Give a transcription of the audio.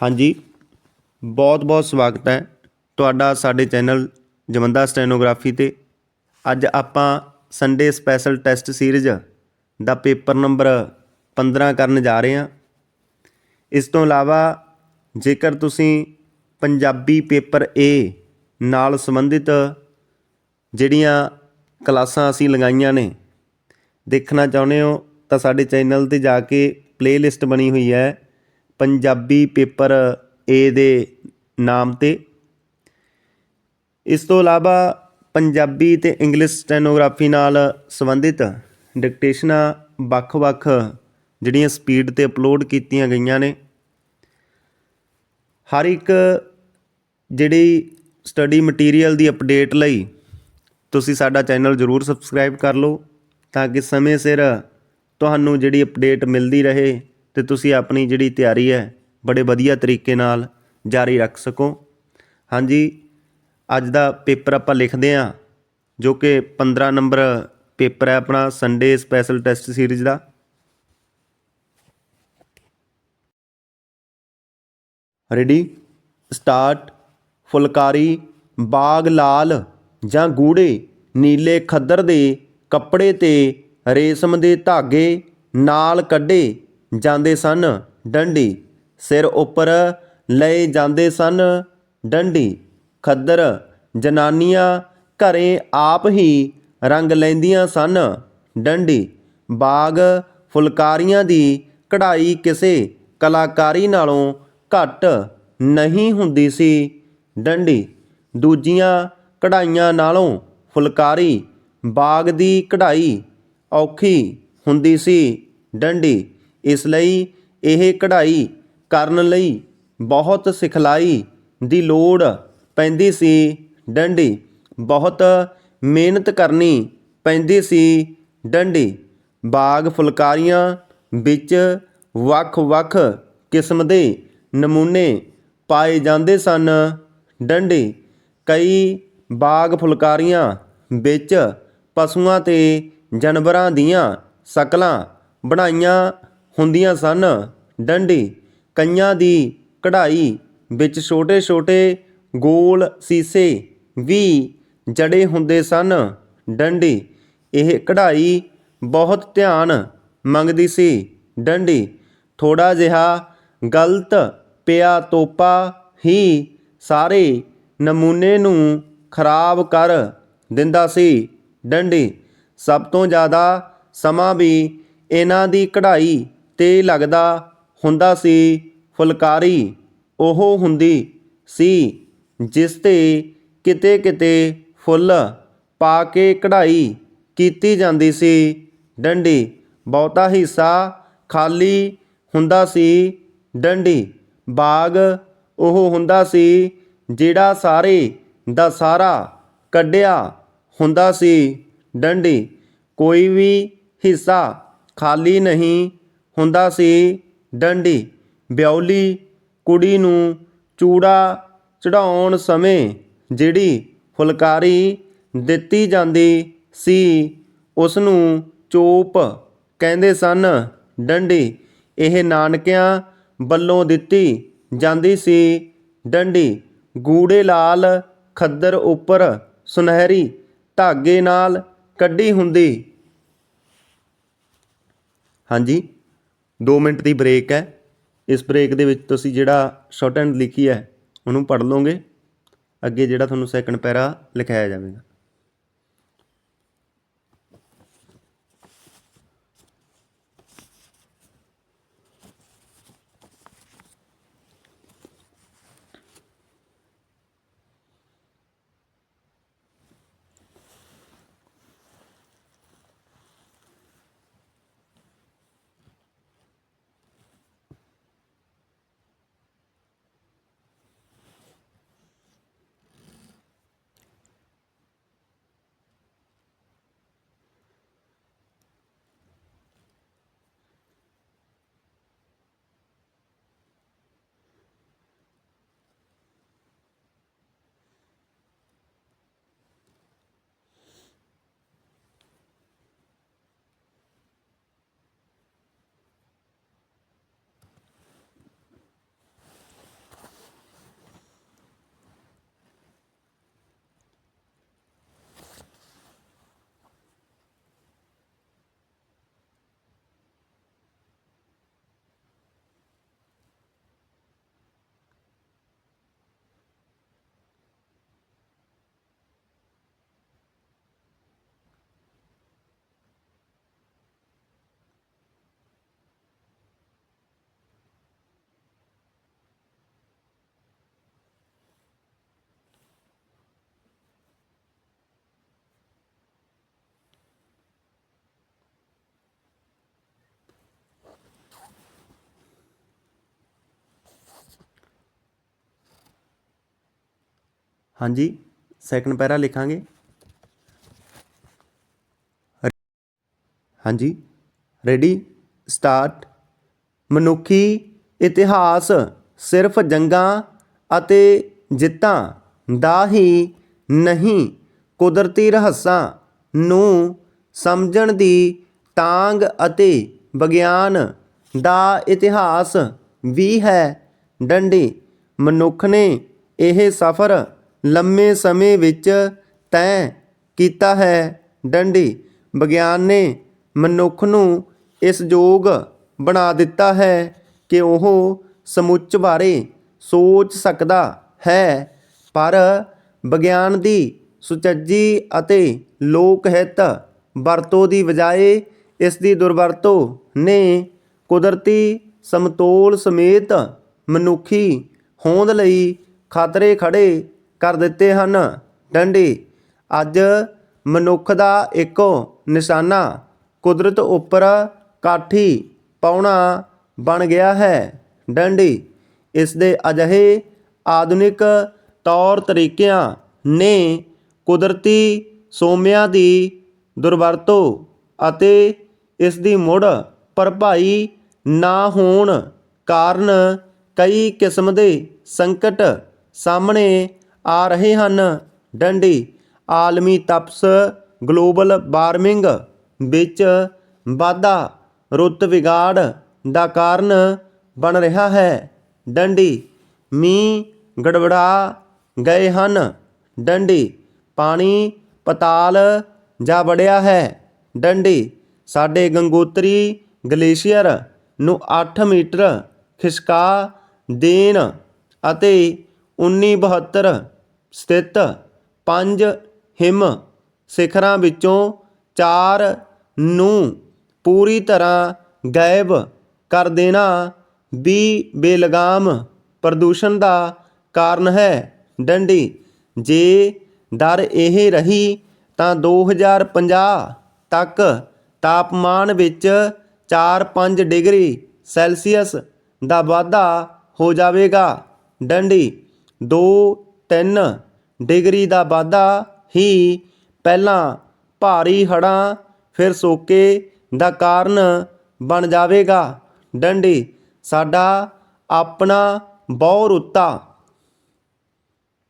ਹਾਂਜੀ। ਬਹੁਤ ਬਹੁਤ ਸਵਾਗਤ ਹੈ ਤੁਹਾਡਾ ਸਾਡੇ ਚੈਨਲ ਜਮੰਦਾ ਸਟੈਨੋਗ੍ਰਾਫੀ ਤੇ। ਅੱਜ ਆਪਾਂ ਸੰਡੇ ਸਪੈਸ਼ਲ ਟੈਸਟ ਸੀਰੀਜ਼ ਦਾ ਪੇਪਰ ਨੰਬਰ 15 ਕਰਨ ਜਾ ਰਹੇ ਹਾਂ। ਇਸ ਤੋਂ ਇਲਾਵਾ ਜੇਕਰ ਤੁਸੀਂ ਪੰਜਾਬੀ ਪੇਪਰ A ਨਾਲ ਸੰਬੰਧਿਤ ਜਿਹੜੀਆਂ ਕਲਾਸਾਂ ਅਸੀਂ ਲਗਾਈਆਂ ਨੇ ਦੇਖਣਾ ਚਾਹੁੰਦੇ ਹੋ ਤਾਂ ਸਾਡੇ ਚੈਨਲ ਤੇ ਜਾ ਕੇ ਪਲੇਲਿਸਟ ਬਣੀ ਹੋਈ ਹੈ। ਪੰਜਾਬੀ ਪੇਪਰ ਏ ਦੇ ਨਾਮ ਤੇ। ਇਸ ਤੋਂ ਇਲਾਵਾ ਪੰਜਾਬੀ ਤੇ ਇੰਗਲਿਸ਼ ਸਟੈਨੋਗ੍ਰਾਫੀ ਨਾਲ ਸੰਬੰਧਿਤ ਡਿਕਟੇਸ਼ਨਾਂ ਵੱਖ-ਵੱਖ ਜਿਹੜੀਆਂ ਸਪੀਡ ਤੇ ਅਪਲੋਡ ਕੀਤੀਆਂ ਗਈਆਂ ਨੇ। ਹਰ ਇੱਕ ਜਿਹੜੀ ਸਟੱਡੀ ਮਟੀਰੀਅਲ ਦੀ ਅਪਡੇਟ ਲਈ ਤੁਸੀਂ ਸਾਡਾ ਚੈਨਲ ਜ਼ਰੂਰ ਸਬਸਕ੍ਰਾਈਬ ਕਰ ਲਓ ਤਾਂ ਕਿ ਸਮੇਂ ਸਿਰ ਤੁਹਾਨੂੰ ਜਿਹੜੀ ਅਪਡੇਟ ਮਿਲਦੀ ਰਹੇ। ਤੇ ਤੁਸੀਂ ਆਪਣੀ ਜਿਹੜੀ ਤਿਆਰੀ ਹੈ, ਬੜੇ ਵਧੀਆ ਤਰੀਕੇ ਨਾਲ ਜਾਰੀ ਰੱਖ ਸਕੋ। ਹਾਂਜੀ, ਅੱਜ ਦਾ ਪੇਪਰ ਆਪਾਂ ਲਿਖਦੇ ਹਾਂ, ਜੋ ਕਿ 15 ਨੰਬਰ ਪੇਪਰ ਹੈ ਆਪਣਾ ਸੰਡੇ ਸਪੈਸ਼ਲ ਟੈਸਟ ਸੀਰੀਜ਼ ਦਾ। ਰੈਡੀ ਸਟਾਰਟ ਫੁਲਕਾਰੀ, ਬਾਗ ਲਾਲ ਜਾਂ ਗੂੜੇ, ਨੀਲੇ ਖੱਦਰ ਦੇ ਕੱਪੜੇ ਤੇ ਰੇਸ਼ਮ ਦੇ ਧਾਗੇ ਨਾਲ ਕੱਢੇ। ਜਾਂਦੇ ਸਨ। ਡੰਡੀ ਸਿਰ ਉੱਪਰ ਲਏ ਜਾਂਦੇ ਸਨ। ਡੰਡੀ ਖੱਦਰ ਜਨਾਨੀਆਂ ਘਰੇ ਆਪ ਹੀ ਰੰਗ ਲੈਂਦੀਆਂ ਸਨ। ਡੰਡੀ ਬਾਗ ਫੁਲਕਾਰੀਆਂ ਦੀ ਕਢਾਈ ਕਿਸੇ ਕਲਾਕਾਰੀ ਨਾਲੋਂ ਘੱਟ ਨਹੀਂ ਹੁੰਦੀ ਸੀ। ਡੰਡੀ ਦੂਜੀਆਂ ਕਢਾਈਆਂ ਨਾਲੋਂ ਫੁਲਕਾਰੀ ਬਾਗ ਦੀ ਕਢਾਈ ਔਖੀ ਹੁੰਦੀ ਸੀ। ਡੰਡੀ ਇਸ ਲਈ ਇਹ ਕਢਾਈ ਕਰਨ ਲਈ ਬਹੁਤ ਸਿਖਲਾਈ ਦੀ ਲੋੜ ਪੈਂਦੀ ਸੀ। ਡੰਡੀ, ਬਹੁਤ ਮਿਹਨਤ ਕਰਨੀ ਪੈਂਦੀ ਸੀ। ਡੰਡੀ, ਬਾਗ ਫੁਲਕਾਰੀਆਂ ਵਿੱਚ ਵੱਖ-ਵੱਖ ਕਿਸਮ ਦੇ ਨਮੂਨੇ ਪਾਏ ਜਾਂਦੇ ਸਨ। ਡੰਡੀ, ਕਈ ਬਾਗ ਫੁਲਕਾਰੀਆਂ ਵਿੱਚ ਪਸ਼ੂਆਂ ਤੇ ਜਾਨਵਰਾਂ ਦੀਆਂ ਸ਼ਕਲਾਂ ਬਣਾਈਆਂ ਹੁੰਦੀਆਂ ਸਨ। ਡੰਡੀ ਕਈਆਂ ਦੀ ਕਢਾਈ ਵਿੱਚ ਛੋਟੇ-ਛੋਟੇ ਗੋਲ ਸੀਸੇ ਵੀ ਜੜੇ ਹੁੰਦੇ ਸਨ। ਡੰਡੀ ਇਹ ਕਢਾਈ ਬਹੁਤ ਧਿਆਨ ਮੰਗਦੀ ਸੀ। ਡੰਡੀ ਥੋੜਾ ਜਿਹਾ ਗਲਤ ਪਿਆ ਤੋਪਾ ਹੀ ਸਾਰੇ ਨਮੂਨੇ ਨੂੰ ਖਰਾਬ ਕਰ ਦਿੰਦਾ ਸੀ। ਡੰਡੀ ਸਭ ਤੋਂ ਜ਼ਿਆਦਾ ਸਮਾਂ ਵੀ ਇਹਨਾਂ ਦੀ ਕਢਾਈ ਤੇ ਲੱਗਦਾ ਹੁੰਦਾ ਸੀ, ਫੁਲਕਾਰੀ ਉਹ ਹੁੰਦੀ ਸੀ, ਜਿਸ ਤੇ ਕਿਤੇ-ਕਿਤੇ ਫੁੱਲ ਪਾ ਕੇ ਕਢਾਈ ਕੀਤੀ ਜਾਂਦੀ ਸੀ। ਡੰਡੀ, ਬਹੁਤਾ ਹਿੱਸਾ ਖਾਲੀ ਹੁੰਦਾ ਸੀ। ਡੰਡੀ, ਬਾਗ ਉਹ ਹੁੰਦਾ ਸੀ, ਜਿਹੜਾ ਸਾਰੇ ਦਾ ਸਾਰਾ ਕੱਢਿਆ ਹੁੰਦਾ ਸੀ। ਡੰਡੀ, ਕੋਈ ਵੀ ਹਿੱਸਾ ਖਾਲੀ ਨਹੀਂ ਹੁੰਦਾ ਸੀ। ਡੰਡੀ, ਬਿਉਲੀ, ਕੁੜੀ ਨੂੰ ਚੂੜਾ ਚੜਾਉਣ ਸਮੇਂ ਜਿਹੜੀ ਫੁਲਕਾਰੀ ਦਿੱਤੀ ਜਾਂਦੀ ਸੀ ਉਸ ਨੂੰ ਚੋਪ ਕਹਿੰਦੇ ਸਨ। ਡੰਡੀ ਇਹ ਨਾਨਕਿਆਂ ਵੱਲੋਂ ਦਿੱਤੀ ਜਾਂਦੀ ਸੀ। ਡੰਡੀ ਗੂੜੇ ਲਾਲ ਖੱਦਰ ਉੱਪਰ ਸੁਨਹਿਰੀ ਧਾਗੇ ਨਾਲ ਕੱਢੀ ਹੁੰਦੀ। ਹਾਂਜੀ। 2 ਮਿੰਟ ਦੀ ਬ੍ਰੇਕ ਹੈ। ਇਸ ਬ੍ਰੇਕ ਦੇ ਵਿੱਚ ਤੁਸੀਂ ਜਿਹੜਾ ਸ਼ਾਰਟ ਹੈਂਡ ਲਿਖੀ ਹੈ, ਉਹਨੂੰ ਪੜ੍ਹ ਲਓਗੇ। ਅੱਗੇ ਜਿਹੜਾ ਤੁਹਾਨੂੰ ਸੈਕੰਡ ਪੈਰਾ ਲਿਖਾਇਆ ਜਾਵੇਗਾ। ਹਾਂਜੀ ਸੈਕੰਡ ਪੈਰਾ ਲਿਖਾਂਗੇ। ਹਾਂਜੀ ਰੈਡੀ ਸਟਾਰਟ ਮਨੁੱਖੀ ਇਤਿਹਾਸ ਸਿਰਫ ਜੰਗਾਂ ਅਤੇ ਜਿੱਤਾਂ ਦਾ ਹੀ ਨਹੀਂ, ਕੁਦਰਤੀ ਰਹੱਸਾਂ ਨੂੰ ਸਮਝਣ ਦੀ ਤਾਂਗ ਅਤੇ ਵਿਗਿਆਨ ਦਾ ਇਤਿਹਾਸ ਵੀ ਹੈ। ਡੰਡੀ, ਮਨੁੱਖ ਨੇ ਇਹ ਸਫ਼ਰ ਲੰਮੇ ਸਮੇਂ ਵਿੱਚ ਤੈਅ ਕੀਤਾ ਹੈ। ਡੰਡੀ ਵਿਗਿਆਨ ਨੇ ਮਨੁੱਖ ਨੂੰ ਇਸ ਯੋਗ ਬਣਾ ਦਿੱਤਾ ਹੈ ਕਿ ਉਹ ਸਮੁੱਚ ਬਾਰੇ ਸੋਚ ਸਕਦਾ ਹੈ। ਪਰ ਵਿਗਿਆਨ ਦੀ ਸੁਚੱਜੀ ਅਤੇ ਲੋਕ ਹਿੱਤ ਵਰਤੋਂ ਦੀ ਬਜਾਏ ਇਸ ਦੀ ਦੁਰਵਰਤੋਂ ਨੇ ਕੁਦਰਤੀ ਸਮਤੋਲ ਸਮੇਤ ਮਨੁੱਖੀ ਹੋਂਦ ਲਈ ਖਤਰੇ ਖੜੇ ਕਰ ਦਿੱਤੇ ਹਨ। ਡੰਡੀ, ਅੱਜ ਮਨੁੱਖ ਦਾ ਇੱਕੋ ਨਿਸ਼ਾਨਾ ਕੁਦਰਤ ਉੱਪਰ ਕਾਠੀ ਪਾਉਣਾ ਬਣ ਗਿਆ ਹੈ। ਡੰਡੀ, ਇਸ ਦੇ ਅਜਿਹੇ ਆਧੁਨਿਕ ਤੌਰ ਤਰੀਕਿਆਂ ਨੇ ਕੁਦਰਤੀ ਸੋਮਿਆਂ ਦੀ ਦੁਰਵਰਤੋਂ ਅਤੇ ਇਸ ਦੀ ਮੁੜ ਭਰਪਾਈ ਨਾ ਹੋਣ ਕਾਰਨ ਕਈ ਕਿਸਮ ਦੇ ਸੰਕਟ ਸਾਹਮਣੇ ਆ ਰਹੇ ਹਨ। ਡੰਡੀ, ਆਲਮੀ ਤਪਸ, ਗਲੋਬਲ ਵਾਰਮਿੰਗ ਵਿੱਚ ਵਾਧਾ, ਰੁੱਤ ਵਿਗਾੜ ਦਾ ਕਾਰਨ ਬਣ ਰਿਹਾ ਹੈ। ਡੰਡੀ, ਮੀਂਹ ਗੜਬੜਾ ਗਏ ਹਨ। ਡੰਡੀ, ਪਾਣੀ ਪਤਾਲ ਜਾ ਵੜਿਆ ਹੈ। ਡੰਡੀ, ਸਾਡੇ ਗੰਗੋਤਰੀ ਗਲੇਸ਼ੀਅਰ ਨੂੰ 8 ਮੀਟਰ ਖਿਸਕਾ ਦੇਣ ਅਤੇ 1972 ਸਥਿਤ ਪੰਜ ਹਿਮ ਸਿਖਰਾਂ ਵਿੱਚੋਂ ਚਾਰ ਨੂੰ ਪੂਰੀ ਤਰ੍ਹਾਂ ਗਾਇਬ ਕਰ ਦੇਣਾ ਵੀ ਬੇਲਗਾਮ ਪ੍ਰਦੂਸ਼ਣ ਦਾ ਕਾਰਨ ਹੈ। ਡੰਡੀ, ਜੇ ਦਰ ਇਹ ਰਹੀ ਤਾਂ 2050 ਤੱਕ ਤਾਪਮਾਨ ਵਿੱਚ 4-5 ਡਿਗਰੀ ਸੈਲਸੀਅਸ ਦਾ ਵਾਧਾ ਹੋ ਜਾਵੇਗਾ। ਡੰਡੀ 2-3 ਡਿਗਰੀ ਦਾ ਵਾਧਾ ਹੀ ਪਹਿਲਾਂ ਭਾਰੀ ਹੜ੍ਹਾਂ ਫਿਰ ਸੋਕੇ ਦਾ ਕਾਰਨ ਬਣ ਜਾਵੇਗਾ। ਡੰਡੀ, ਸਾਡਾ ਆਪਣਾ ਬਹੁ ਰੁੱਤਾ